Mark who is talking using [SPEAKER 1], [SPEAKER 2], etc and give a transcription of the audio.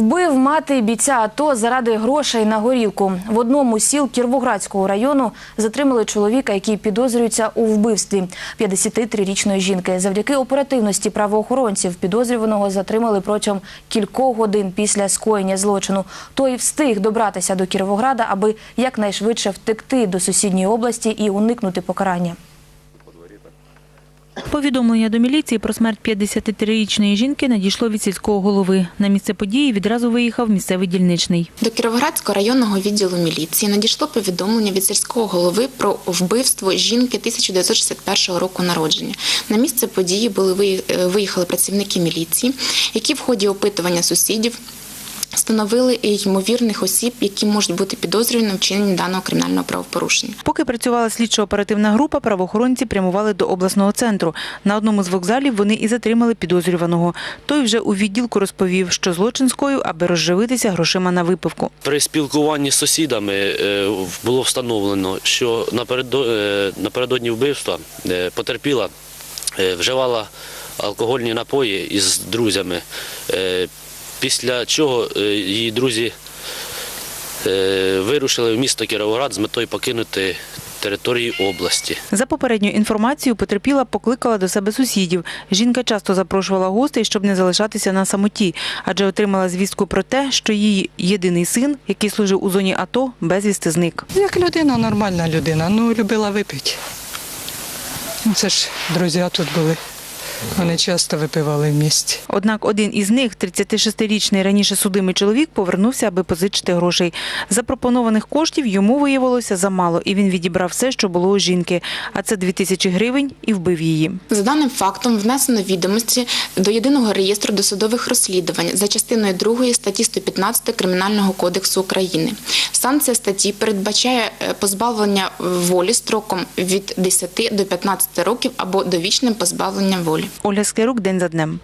[SPEAKER 1] Вбив мати бійця АТО заради грошей на горілку. В одному сіл Кіровоградського району затримали чоловіка, який підозрюється у вбивстві 53-річної жінки. Завдяки оперативності правоохоронців підозрюваного затримали протягом кількох годин після скоєння злочину. Той встиг добратися до Кіровограда, аби якнайшвидше втекти до сусідньої області і уникнути покарання.
[SPEAKER 2] Повідомлення до міліції про смерть 53-річної жінки надійшло від сільського голови. На місце події відразу виїхав місцевий дільничний.
[SPEAKER 3] До Кіровоградського районного відділу міліції надійшло повідомлення від сільського голови про вбивство жінки 1961 року народження. На місце події були е, виїхали працівники міліції, які в ході опитування сусідів встановили ймовірних осіб, які можуть бути підозрювані в вчиненні даного кримінального правопорушення.
[SPEAKER 2] Поки працювала слідчо-оперативна група, правоохоронці прямували до обласного центру. На одному з вокзалів вони і затримали підозрюваного. Той вже у відділку розповів, що злочин скоїв, аби розживитися грошима на випивку.
[SPEAKER 4] При спілкуванні з сусідами е, було встановлено, що е, напередодні вбивства е, потерпіла вживала алкогольні напої із друзями, після чого е, її друзі е, вирушили в місто Кіровоград з метою покинути територію області.
[SPEAKER 2] За попередньою інформацією, потерпіла покликала до себе сусідів. Жінка часто запрошувала гостей, щоб не залишатися на самоті, адже отримала звістку про те, що її єдиний син, який служив у зоні АТО, безвісти зник.
[SPEAKER 5] Як людина, нормальна людина, ну любила випити. Ну, Це ж друзі тут були. Вони часто випивали в місті.
[SPEAKER 2] Однак один із них, 36-річний раніше судимий чоловік, повернувся, аби позичити грошей. Запропонованих коштів йому виявилося замало, і він відібрав все, що було у жінки. А це 2 тисячі гривень і вбив її.
[SPEAKER 3] За даним фактом внесено відомості до єдиного реєстру досудових розслідувань за частиною 2 статті 115 Кримінального кодексу України. Санкція статті передбачає е, позбавлення волі строком від 10 до 15 років або довічним позбавленням волі.
[SPEAKER 2] Ольга Склярук день за днем.